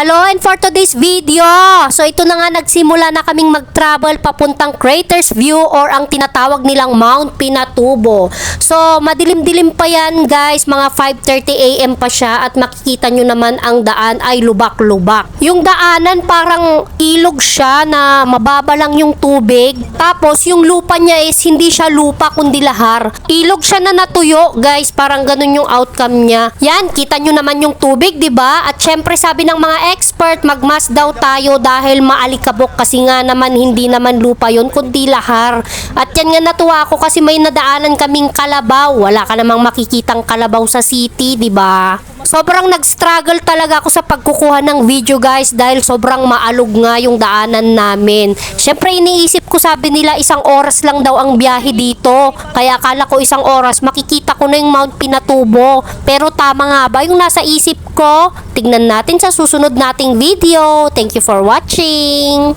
Hello and for today's video, so ito na nga nagsimula na kaming mag-travel papuntang Craters View or ang tinatawag nilang Mount Pinatubo. So madilim-dilim pa yan guys, mga 5.30 am pa siya at makikita nyo naman ang daan ay lubak-lubak. Yung daanan parang ilog siya na mababa lang yung tubig. Tapos yung lupa niya is hindi siya lupa kundi lahar. Ilog siya na natuyo guys, parang ganun yung outcome niya. Yan, kita nyo naman yung tubig, ba? At syempre sabi ng mga expert, magmas daw tayo dahil maalikabok kasi nga naman hindi naman lupa yon kundi lahar. At yan nga natuwa ako kasi may nadaanan kaming kalabaw. Wala ka namang makikitang kalabaw sa city, di ba? Sobrang nag-struggle talaga ako sa pagkukuha ng video guys dahil sobrang maalog nga yung daanan namin. Syempre iniisip ko sabi nila isang oras lang daw ang biyahe dito. Kaya akala ko isang oras makikita ko na yung Mount Pinatubo. Pero tama nga ba yung nasa isip ko? Tignan natin sa susunod nating video. Thank you for watching.